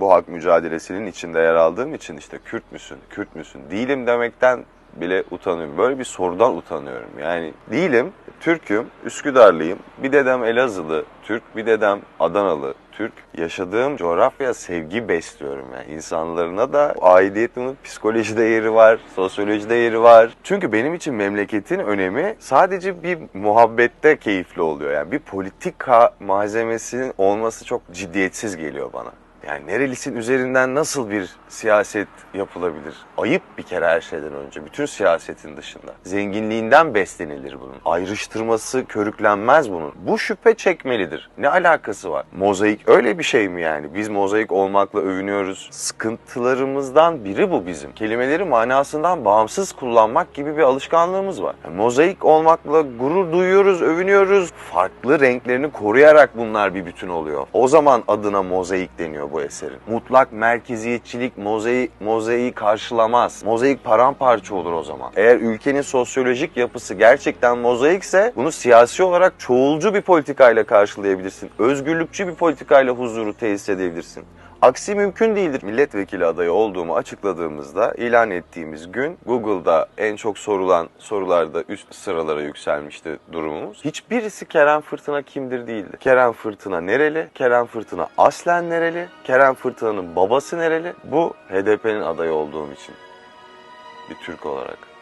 bu hak mücadelesinin içinde yer aldığım için işte Kürt müsün, Kürt müsün değilim demekten bile utanıyorum. Böyle bir sorudan utanıyorum. Yani değilim, Türk'üm, Üsküdarlıyım. Bir dedem Elazığlı Türk, bir dedem Adanalı Türk. Yaşadığım coğrafyaya sevgi besliyorum yani. İnsanlarına da aidiyetimin psikolojide yeri var, sosyolojide yeri var. Çünkü benim için memleketin önemi sadece bir muhabbette keyifli oluyor. Yani bir politika malzemesinin olması çok ciddiyetsiz geliyor bana. Yani nerelisin üzerinden nasıl bir siyaset yapılabilir? Ayıp bir kere her şeyden önce. Bütün siyasetin dışında. Zenginliğinden beslenilir bunun. Ayrıştırması körüklenmez bunun. Bu şüphe çekmelidir. Ne alakası var? Mozaik öyle bir şey mi yani? Biz mozaik olmakla övünüyoruz. Sıkıntılarımızdan biri bu bizim. Kelimeleri manasından bağımsız kullanmak gibi bir alışkanlığımız var. Yani mozaik olmakla gurur duyuyoruz, övünüyoruz. Farklı renklerini koruyarak bunlar bir bütün oluyor. O zaman adına mozaik deniyor bu eserin. Mutlak merkeziyetçilik mozaik, mozaiği karşılamaz. Mozaik paramparça olur o zaman. Eğer ülkenin sosyolojik yapısı gerçekten mozaikse bunu siyasi olarak çoğulcu bir politikayla karşılayabilirsin. Özgürlükçü bir politikayla huzuru tesis edebilirsin. Aksi mümkün değildir. Milletvekili adayı olduğumu açıkladığımızda ilan ettiğimiz gün Google'da en çok sorulan sorularda üst sıralara yükselmişti durumumuz. Hiçbirisi Kerem Fırtına kimdir değildi. Kerem Fırtına nereli? Kerem Fırtına aslen nereli? Kerem Fırtına'nın babası nereli? Bu HDP'nin adayı olduğum için bir Türk olarak.